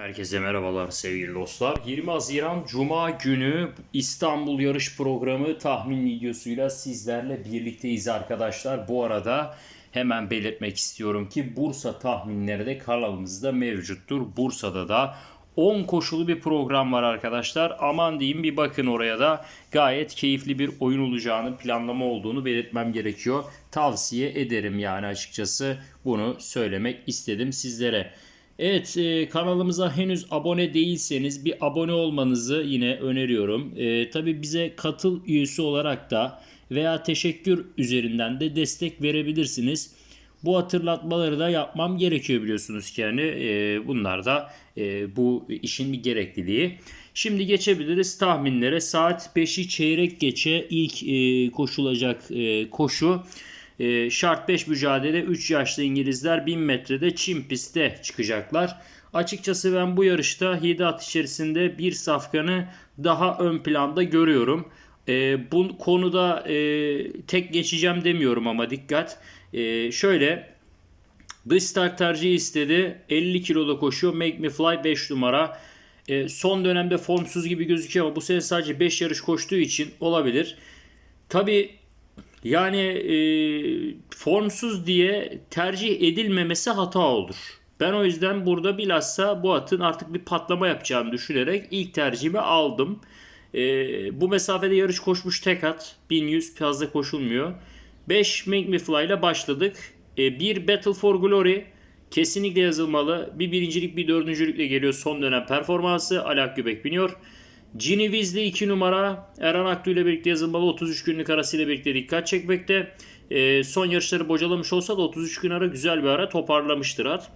Herkese merhabalar sevgili dostlar. 20 Haziran Cuma günü İstanbul yarış programı tahmin videosuyla sizlerle birlikteyiz arkadaşlar. Bu arada hemen belirtmek istiyorum ki Bursa tahminleri de kanalımızda mevcuttur. Bursa'da da 10 koşulu bir program var arkadaşlar. Aman diyeyim bir bakın oraya da gayet keyifli bir oyun olacağını planlama olduğunu belirtmem gerekiyor. Tavsiye ederim yani açıkçası bunu söylemek istedim sizlere. Evet e, kanalımıza henüz abone değilseniz bir abone olmanızı yine öneriyorum. E, Tabi bize katıl üyesi olarak da veya teşekkür üzerinden de destek verebilirsiniz. Bu hatırlatmaları da yapmam gerekiyor biliyorsunuz ki yani e, bunlar da e, bu işin bir gerekliliği. Şimdi geçebiliriz tahminlere. Saat 5'i çeyrek geçe ilk e, koşulacak e, koşu. E, şart 5 mücadele 3 yaşlı İngilizler 1000 metrede çim pistte çıkacaklar. Açıkçası ben bu yarışta 7 at içerisinde bir safkanı daha ön planda görüyorum. E, bu konuda e, tek geçeceğim demiyorum ama dikkat. E, şöyle dış start tercihi istedi. 50 kiloda koşuyor. Make Me Fly 5 numara. E, son dönemde formsuz gibi gözüküyor ama bu sene sadece 5 yarış koştuğu için olabilir. Tabi yani e, formsuz diye tercih edilmemesi hata olur. Ben o yüzden burada bilhassa bu atın artık bir patlama yapacağını düşünerek ilk tercihimi aldım. E, bu mesafede yarış koşmuş tek at. 1100 fazla koşulmuyor. 5 Make Me Fly ile başladık. E, bir Battle for Glory kesinlikle yazılmalı. Bir birincilik bir dördüncülükle geliyor son dönem performansı. Alak Göbek biniyor. Weasley 2 numara Eren Aktu ile birlikte yazılmalı 33 günlük arasıyla birlikte dikkat çekmekte. E, son yarışları bocalamış olsa da 33 gün ara güzel bir ara toparlamıştır at.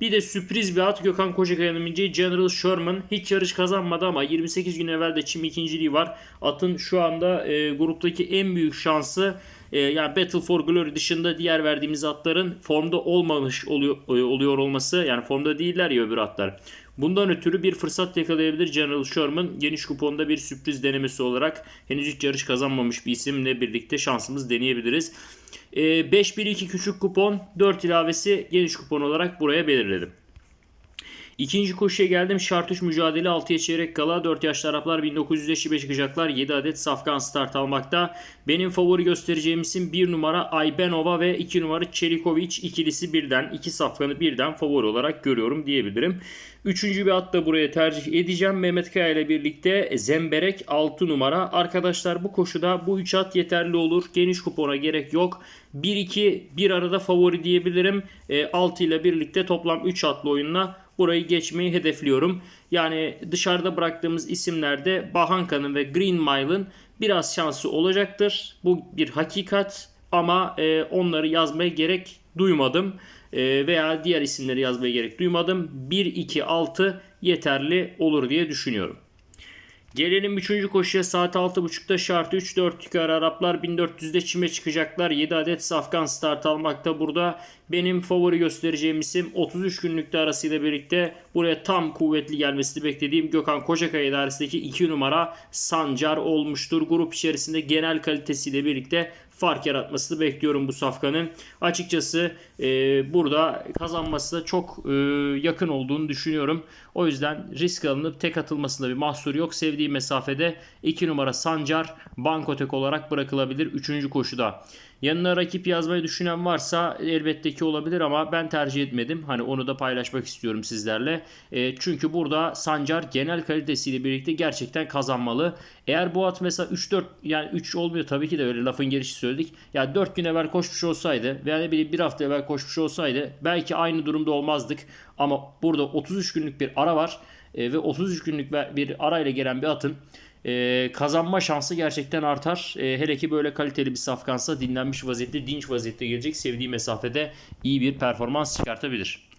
Bir de sürpriz bir at Gökhan Kocakaya'nın bineceği General Sherman. Hiç yarış kazanmadı ama 28 gün evvel de çim ikinciliği var. Atın şu anda e, gruptaki en büyük şansı e, yani Battle for Glory dışında diğer verdiğimiz atların formda olmamış oluyor, oluyor olması. Yani formda değiller ya öbür atlar. Bundan ötürü bir fırsat yakalayabilir General Sherman. Geniş kuponda bir sürpriz denemesi olarak henüz hiç yarış kazanmamış bir isimle birlikte şansımız deneyebiliriz. E, 5-1-2 küçük kupon 4 ilavesi geniş kupon olarak buraya belirledim. İkinci koşuya geldim. Şart 3 mücadele 6'ya çeyrek kala 4 yaşlı Araplar 1900'e çıkacaklar. 7 adet safkan start almakta. Benim favori göstereceğim isim 1 numara Aybenova ve 2 numara Çelikovic ikilisi birden. 2 safkanı birden favori olarak görüyorum diyebilirim. Üçüncü bir at da buraya tercih edeceğim. Mehmet Kaya ile birlikte Zemberek 6 numara. Arkadaşlar bu koşuda bu 3 at yeterli olur. Geniş kupona gerek yok. 1-2 bir arada favori diyebilirim. 6 ile birlikte toplam 3 atlı oyunla burayı geçmeyi hedefliyorum. Yani dışarıda bıraktığımız isimlerde Bahanka'nın ve Green Mile'ın biraz şansı olacaktır. Bu bir hakikat ama e, onları yazmaya gerek duymadım. E, veya diğer isimleri yazmaya gerek duymadım. 1-2-6 yeterli olur diye düşünüyorum. Gelelim 3. koşuya saat 6.30'da şart 3 4 yukarı Araplar 1400'de çime çıkacaklar. 7 adet safkan start almakta burada. Benim favori göstereceğim isim 33 günlükte arasıyla birlikte buraya tam kuvvetli gelmesini beklediğim Gökhan Kocakaya idaresindeki 2 numara Sancar olmuştur. Grup içerisinde genel kalitesiyle birlikte fark yaratmasını bekliyorum bu safkanın. Açıkçası e, burada kazanması da çok e, yakın olduğunu düşünüyorum. O yüzden risk alınıp tek atılmasında bir mahsur yok. Sevdiği mesafede 2 numara Sancar bankotek olarak bırakılabilir 3. koşuda. Yanına rakip yazmayı düşünen varsa elbette ki olabilir ama ben tercih etmedim. Hani onu da paylaşmak istiyorum sizlerle. E, çünkü burada Sancar genel kalitesiyle birlikte gerçekten kazanmalı. Eğer bu at mesela 3-4 yani 3 olmuyor tabii ki de öyle lafın gelişi söyledik. Ya yani 4 gün evvel koşmuş olsaydı veya ne bileyim bir hafta evvel koşmuş olsaydı belki aynı durumda olmazdık. Ama burada 33 günlük bir ara var e, ve 33 günlük bir arayla gelen bir atın e, kazanma şansı gerçekten artar. E, hele ki böyle kaliteli bir safkansa dinlenmiş vaziyette, dinç vaziyette gelecek. Sevdiği mesafede iyi bir performans çıkartabilir.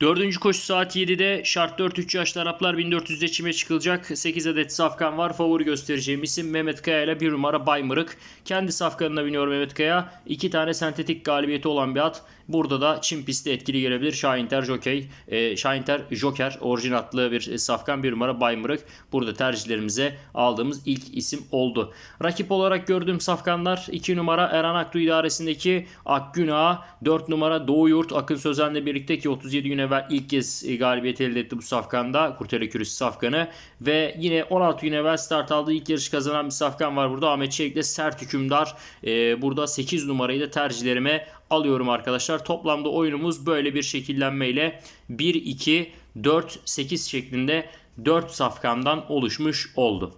Dördüncü koşu saat 7'de şart 4-3 yaşlı Araplar 1400'de çime çıkılacak. 8 adet safkan var. Favori göstereceğim isim Mehmet Kaya ile 1 numara Baymırık. Kendi safkanına biniyor Mehmet Kaya. 2 tane sentetik galibiyeti olan bir at. Burada da Çin pisti etkili gelebilir. Şahinter Jockey, e, Şahinter Joker orijinatlı bir e, safkan bir numara Baymırık. Burada tercihlerimize aldığımız ilk isim oldu. Rakip olarak gördüğüm safkanlar 2 numara Erhan Aktu idaresindeki Akgüna, 4 numara Doğu Yurt Akın Sözen'le birlikte ki 37 gün evvel ilk kez e, galibiyet elde etti bu safkanda. Kurtele Kürüs safkanı ve yine 16 gün evvel start aldığı ilk yarış kazanan bir safkan var burada. Ahmet Çelik'le sert hükümdar. E, burada 8 numarayı da tercihlerime alıyorum arkadaşlar. Toplamda oyunumuz böyle bir şekillenmeyle 1, 2, 4, 8 şeklinde 4 safkandan oluşmuş oldu.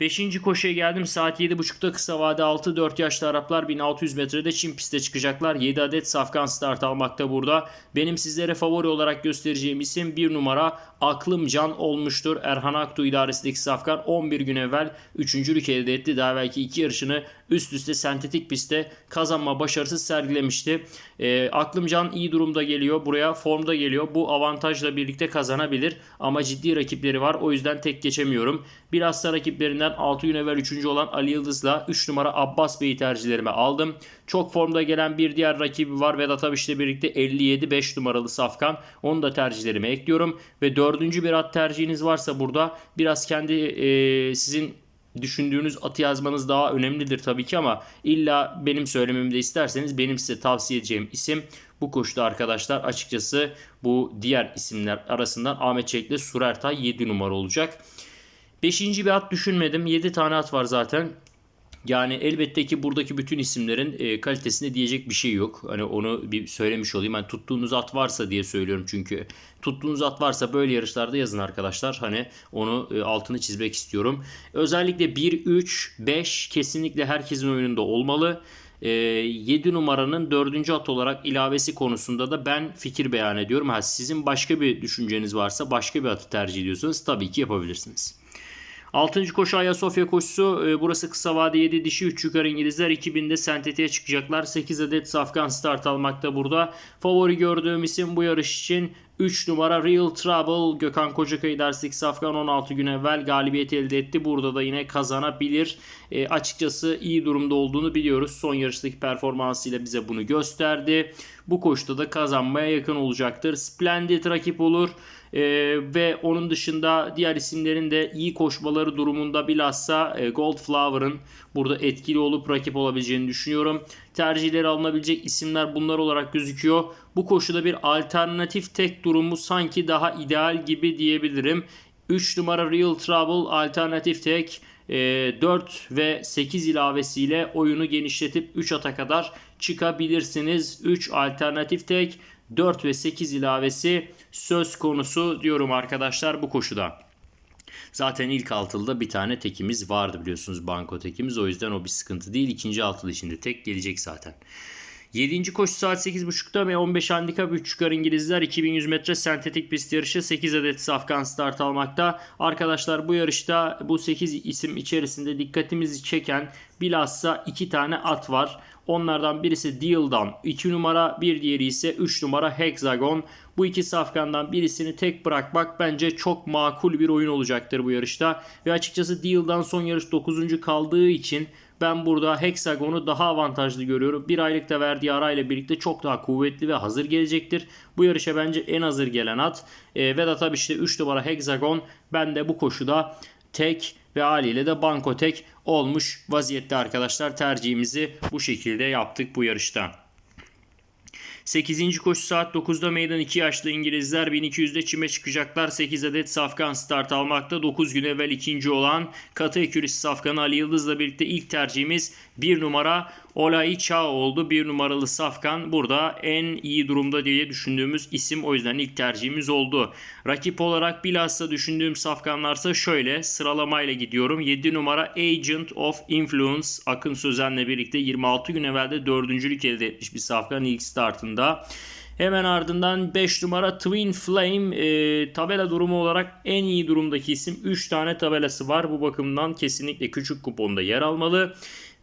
Beşinci koşuya geldim. Saat 7.30'da kısa vade 6 4 yaşlı Araplar 1600 metrede Çin piste çıkacaklar. 7 adet safkan start almakta burada. Benim sizlere favori olarak göstereceğim isim 1 numara Aklım Can olmuştur. Erhan Aktu idaresindeki safkan 11 gün evvel üçüncülük elde etti. Daha belki iki yarışını üst üste sentetik pistte kazanma başarısı sergilemişti. E, Aklım Can iyi durumda geliyor. Buraya formda geliyor. Bu avantajla birlikte kazanabilir. Ama ciddi rakipleri var. O yüzden tek geçemiyorum. Bilhassa rakiplerinden 6 gün evvel 3. olan Ali Yıldız'la 3 numara Abbas Bey'i tercihlerime aldım. Çok formda gelen bir diğer rakibi var Vedat Abiş'le birlikte 57-5 numaralı Safkan. Onu da tercihlerime ekliyorum. Ve dördüncü bir at tercihiniz varsa burada biraz kendi e, sizin düşündüğünüz atı yazmanız daha önemlidir tabii ki ama illa benim söylememi de isterseniz benim size tavsiye edeceğim isim bu koşuda arkadaşlar açıkçası bu diğer isimler arasından Ahmet Çelik'le Surertay 7 numara olacak. Beşinci bir at düşünmedim. 7 tane at var zaten. Yani elbette ki buradaki bütün isimlerin e, kalitesine diyecek bir şey yok. Hani onu bir söylemiş olayım. Hani tuttuğunuz at varsa diye söylüyorum çünkü. Tuttuğunuz at varsa böyle yarışlarda yazın arkadaşlar. Hani onu e, altını çizmek istiyorum. Özellikle 1, 3, 5 kesinlikle herkesin oyununda olmalı. E, 7 numaranın 4. at olarak ilavesi konusunda da ben fikir beyan ediyorum. Ha, sizin başka bir düşünceniz varsa başka bir atı tercih ediyorsanız tabii ki yapabilirsiniz. 6. koşu Ayasofya koşusu. E, burası kısa vade 7 dişi 3 yukarı İngilizler. 2000'de sentetiğe çıkacaklar. 8 adet safkan start almakta burada. Favori gördüğüm isim bu yarış için 3 numara Real Trouble Gökhan Kocakay derslik Safkan 16 gün evvel galibiyet elde etti. Burada da yine kazanabilir. E, açıkçası iyi durumda olduğunu biliyoruz. Son yarıştaki performansıyla bize bunu gösterdi. Bu koşuda da kazanmaya yakın olacaktır. Splendid rakip olur. E, ve onun dışında diğer isimlerin de iyi koşmaları durumunda bilhassa e, Goldflower'ın burada etkili olup rakip olabileceğini düşünüyorum. Tercihleri alınabilecek isimler bunlar olarak gözüküyor. Bu koşuda bir alternatif tek durumu sanki daha ideal gibi diyebilirim. 3 numara Real Trouble alternatif tek 4 e, ve 8 ilavesiyle oyunu genişletip 3 ata kadar çıkabilirsiniz. 3 alternatif tek 4 ve 8 ilavesi söz konusu diyorum arkadaşlar bu koşuda. Zaten ilk altılıda bir tane tekimiz vardı biliyorsunuz banko tekimiz. O yüzden o bir sıkıntı değil. İkinci altılı içinde tek gelecek zaten. 7. koşu saat 8.30'da ve 15 handikap 3 çıkar İngilizler 2100 metre sentetik pist yarışı 8 adet safkan start almakta. Arkadaşlar bu yarışta bu 8 isim içerisinde dikkatimizi çeken bilhassa 2 tane at var. Onlardan birisi Deal'dan 2 numara bir diğeri ise 3 numara Hexagon. Bu iki safkandan birisini tek bırakmak bence çok makul bir oyun olacaktır bu yarışta. Ve açıkçası Deal'dan son yarış 9. kaldığı için ben burada Hexagon'u daha avantajlı görüyorum. Bir aylıkta verdiği arayla birlikte çok daha kuvvetli ve hazır gelecektir. Bu yarışa bence en hazır gelen at. E, Vedat abi işte 3 numara Hexagon. Ben de bu koşuda tek ve haliyle de banko tek olmuş vaziyette arkadaşlar. Tercihimizi bu şekilde yaptık bu yarışta. 8. koşu saat 9'da meydan 2 yaşlı İngilizler 1200'de çime çıkacaklar. 8 adet safkan start almakta. 9 gün evvel ikinci olan katı ekürisi safkanı Ali Yıldız'la birlikte ilk tercihimiz 1 numara Olay Çağ oldu. Bir numaralı Safkan burada en iyi durumda diye düşündüğümüz isim. O yüzden ilk tercihimiz oldu. Rakip olarak bilhassa düşündüğüm Safkanlarsa şöyle sıralamayla gidiyorum. 7 numara Agent of Influence Akın Sözen'le birlikte 26 gün evvelde dördüncülük elde etmiş bir Safkan ilk startında. Hemen ardından 5 numara Twin Flame e, tabela durumu olarak en iyi durumdaki isim. 3 tane tabelası var. Bu bakımdan kesinlikle küçük kuponda yer almalı.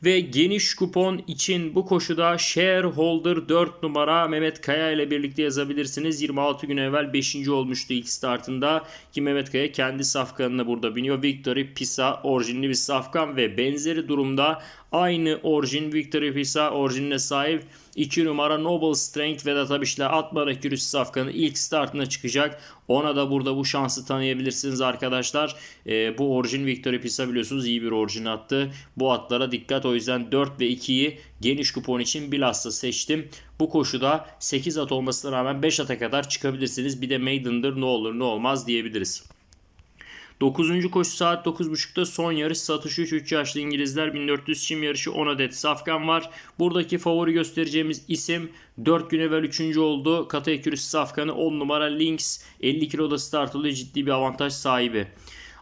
Ve geniş kupon için bu koşuda shareholder 4 numara Mehmet Kaya ile birlikte yazabilirsiniz. 26 gün evvel 5. olmuştu ilk startında ki Mehmet Kaya kendi safkanına burada biniyor. Victory Pisa orijinli bir safkan ve benzeri durumda aynı orijin Victory Pisa orijinine sahip 2 numara Noble Strength Vedat Abiş'le Atman Accuracy safkanın ilk startına çıkacak. Ona da burada bu şansı tanıyabilirsiniz arkadaşlar. Ee, bu orijin Victory Pisa biliyorsunuz iyi bir orijin attı. Bu atlara dikkat o yüzden 4 ve 2'yi geniş kupon için bilhassa seçtim. Bu koşuda 8 at olmasına rağmen 5 ata kadar çıkabilirsiniz. Bir de Maiden'dır ne olur ne olmaz diyebiliriz. 9. koşu saat 9.30'da son yarış satış 3 3 yaşlı İngilizler 1400 çim yarışı 10 adet safkan var. Buradaki favori göstereceğimiz isim 4 gün evvel 3. oldu. Kata Ekürüsü safkanı 10 numara Lynx 50 kiloda start alıyor ciddi bir avantaj sahibi.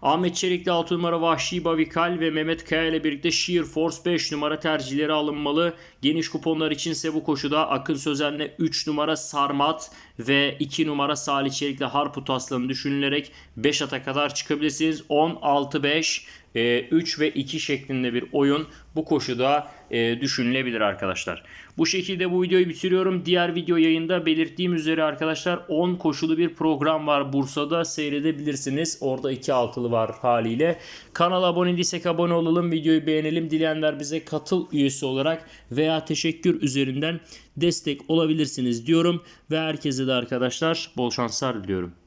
Ahmet Çelik'te 6 numara Vahşi Bavikal ve Mehmet Kaya ile birlikte Sheer Force 5 numara tercihleri alınmalı. Geniş kuponlar içinse bu koşuda Akın Sözen'le 3 numara Sarmat ve 2 numara Salih Çelik'le Harput Aslan'ı düşünülerek 5 ata kadar çıkabilirsiniz. 10, 6, 5, 3 ve 2 şeklinde bir oyun bu koşuda e, düşünülebilir arkadaşlar. Bu şekilde bu videoyu bitiriyorum. Diğer video yayında belirttiğim üzere arkadaşlar 10 koşulu bir program var Bursa'da seyredebilirsiniz. Orada 2 altılı var haliyle. Kanala abone değilsek abone olalım. Videoyu beğenelim. Dileyenler bize katıl üyesi olarak veya teşekkür üzerinden destek olabilirsiniz diyorum. Ve herkese de arkadaşlar bol şanslar diliyorum.